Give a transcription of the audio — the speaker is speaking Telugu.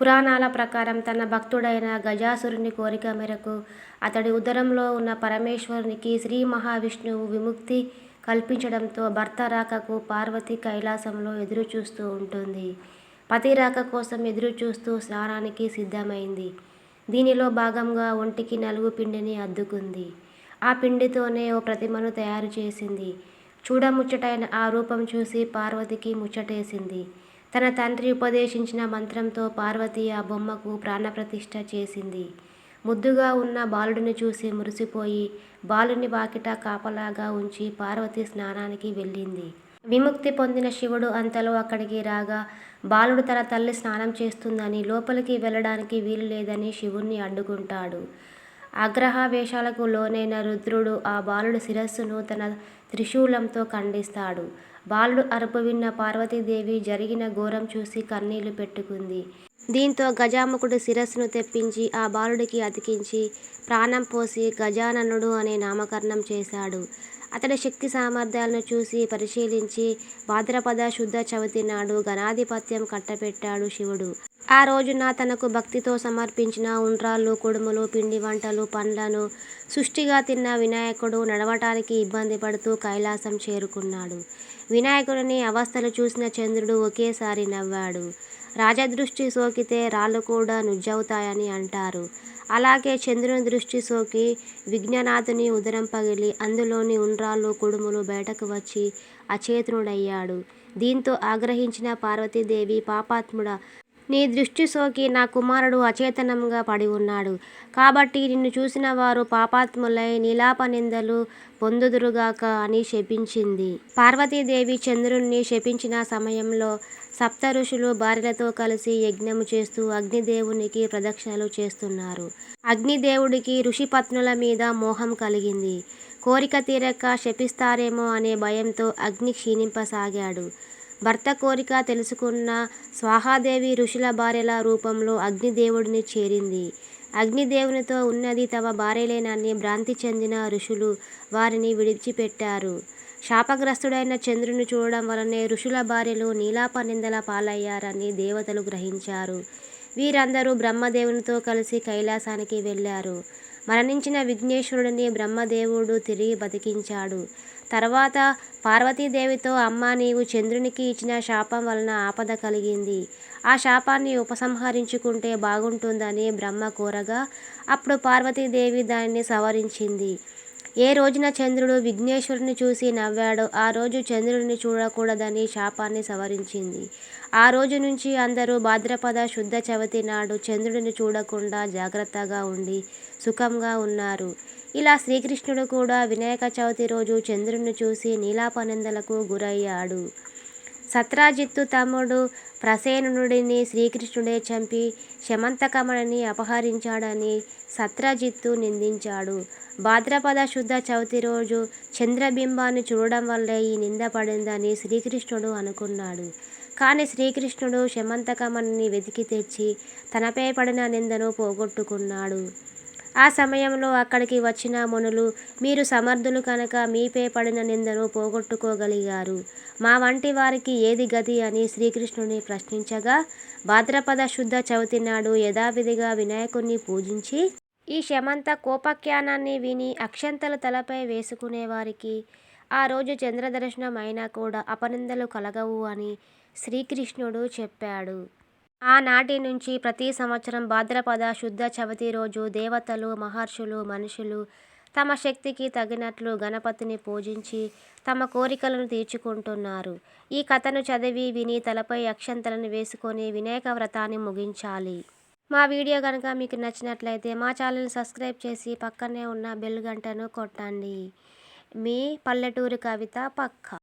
పురాణాల ప్రకారం తన భక్తుడైన గజాసురుని కోరిక మేరకు అతడి ఉదరంలో ఉన్న పరమేశ్వరునికి శ్రీ మహావిష్ణువు విముక్తి కల్పించడంతో భర్త రాకకు పార్వతి కైలాసంలో ఎదురుచూస్తూ ఉంటుంది. పతి రాక కోసం ఎదురుచూస్తూ స్నానానికి సిద్ధమైంది. దీనిలో భాగంగా ఒంటికి నలుగు పిండిని అద్దుకుంది. ఆ పిండితోనే ఓ ప్రతిమను తయారు చేసింది. చూడముచ్చటైన ఆ రూపం చూసి పార్వతికి ముచ్చటేసింది. తన తండ్రి ఉపదేశించిన మంత్రంతో పార్వతి ఆ బొమ్మకు ప్రాణప్రతిష్ఠ చేసింది. ముద్దుగా ఉన్న బాలుడిని చూసి మురిసిపోయి బాలుని వాకిట కాపలాగా ఉంచి పార్వతి స్నానానికి వెళ్ళింది. విముక్తి పొందిన శివుడు అంతలో అక్కడికి రాగా బాలుడు తన తల్లి స్నానం చేస్తుందని, లోపలికి వెళ్ళడానికి వీలు లేదని శివుణ్ణి అడ్డుకుంటాడు. ఆగ్రహావేశాలకు లోనైన రుద్రుడు ఆ బాలుడి శిరస్సును తన త్రిశూలంతో ఖండిస్తాడు. బాలుడు అరుపు విన్న పార్వతీదేవి జరిగిన ఘోరం చూసి కన్నీళ్ళు పెట్టుకుంది. దీంతో గజాముఖుడు శిరస్సును తెప్పించి ఆ బాలుడికి అతికించి ప్రాణం పోసి గజాననుడు అనే నామకరణం చేశాడు. అతడి శక్తి సామర్థ్యాలను చూసి పరిశీలించి భాద్రపద శుద్ధ చవితి నాడు గణాధిపత్యం కట్టపెట్టాడు శివుడు. ఆ రోజున తనకు భక్తితో సమర్పించిన ఉండ్రాళ్ళు, కుడుములు, పిండి వంటలు పండ్లను సృష్టిగా తిన్న వినాయకుడు నడవటానికి ఇబ్బంది పడుతూ కైలాసం చేరుకున్నాడు. వినాయకుడిని అవస్థలు చూసిన చంద్రుడు ఒకేసారి నవ్వాడు. రాజదృష్టి సోకితే రాళ్ళు కూడా నుజ్జవుతాయని అంటారు. అలాగే చంద్రుని దృష్టి సోకి విఘ్ననాథుని ఉదరం పగిలి అందులోని ఉండ్రాళ్ళు, కుడుములు బయటకు వచ్చి అచేతనుడయ్యాడు. దీంతో ఆగ్రహించిన పార్వతీదేవి పాపాత్ముడ నీ దృష్టి సోకి నా కుమారుడు అచేతనంగా పడి ఉన్నాడు. కాబట్టి నిన్ను చూసిన వారు పాపాత్ములై నీలాపనిందలు పొందుదురుగాక అని శపించింది. పార్వతీదేవి చంద్రుణ్ణి శపించిన సమయంలో సప్త ఋషులు భార్యలతో కలిసి యజ్ఞము చేస్తూ అగ్నిదేవునికి ప్రదక్షిణలు చేస్తున్నారు. అగ్నిదేవుడికి ఋషిపత్నుల మీద మోహం కలిగింది. కోరిక తీరక శపిస్తారేమో అనే భయంతో అగ్ని క్షీణింపసాగాడు. భర్త కోరిక తెలుసుకున్న స్వాహాదేవి ఋషుల భార్యల రూపంలో అగ్నిదేవుడిని చేరింది. అగ్నిదేవునితో ఉన్నది తమ భార్యలేనని భ్రాంతి చెందిన ఋషులు వారిని విడిచిపెట్టారు. శాపగ్రస్తుడైన చంద్రుని చూడడం వలనే ఋషుల భార్యలు నీలాపనిందల పాలయ్యారని దేవతలు గ్రహించారు. వీరందరూ బ్రహ్మదేవునితో కలిసి కైలాసానికి వెళ్ళారు. మరణించిన విఘ్నేశ్వరుడిని బ్రహ్మదేవుడు తిరిగి బతికించాడు. తర్వాత పార్వతీదేవితో అమ్మ నీవు చంద్రునికి ఇచ్చిన శాపం వలన ఆపద కలిగింది. ఆ శాపాన్ని ఉపసంహరించుకుంటే బాగుంటుందని బ్రహ్మ కోరగా అప్పుడు పార్వతీదేవి దానిని సవరించింది. ఏ రోజున చంద్రుడు విఘ్నేశ్వరుని చూసి నవ్వాడో ఆ రోజు చంద్రుడిని చూడకూడదని శాపాన్ని సవరించింది. ఆ రోజు నుంచి అందరూ భాద్రపద శుద్ధ చవితి నాడు చంద్రుడిని చూడకుండా జాగ్రత్తగా ఉండి సుఖంగా ఉన్నారు. ఇలా శ్రీకృష్ణుడు కూడా వినాయక చవితి రోజు చంద్రుడిని చూసి నీలాపనిందలకు గురయ్యాడు. సత్రాజిత్తు తమ్ముడు ప్రసేనుడిని శ్రీకృష్ణుడే చంపి శమంతకమణిని అపహరించాడని సత్రజిత్తు నిందించాడు. భాద్రపద శుద్ధ చవితి రోజు చంద్రబింబాన్ని చూడడం వల్లే ఈ నింద పడిందని శ్రీకృష్ణుడు అనుకున్నాడు. కానీ శ్రీకృష్ణుడు శమంతకమణిని వెతికి తెచ్చి తనపై పడిన నిందను పోగొట్టుకున్నాడు. ఆ సమయంలో అక్కడికి వచ్చిన మునులు మీరు సమర్థులు కనుక మీపై పడిన నిందను పోగొట్టుకోగలిగారు. మా వంటి వారికి ఏది గతి అని శ్రీకృష్ణుడిని ప్రశ్నించగా భాద్రపద శుద్ధ చవితినాడు యథావిధిగా వినాయకుణ్ణి పూజించి ఈ శమంతకోపాఖ్యానాన్ని విని అక్షంతలు తలపై వేసుకునేవారికి ఆ రోజు చంద్రదర్శనం అయినా కూడా అపనిందలు కలగవు అని శ్రీకృష్ణుడు చెప్పాడు. ఆనాటి నుంచి ప్రతి సంవత్సరం భాద్రపద శుద్ధ చవితి రోజు దేవతలు, మహర్షులు, మనుషులు తమ శక్తికి తగినట్లు గణపతిని పూజించి తమ కోరికలను తీర్చుకుంటున్నారు. ఈ కథను చదివి, విని తలపై అక్షంతలను వేసుకొని వినాయక వ్రతాన్ని ముగించాలి. మా వీడియో గనుక మీకు నచ్చినట్లయితే మా ఛానల్ని సబ్స్క్రైబ్ చేసి పక్కనే ఉన్న బెల్ గంటను కొట్టండి. మీ పల్లెటూరి కవిత పక్క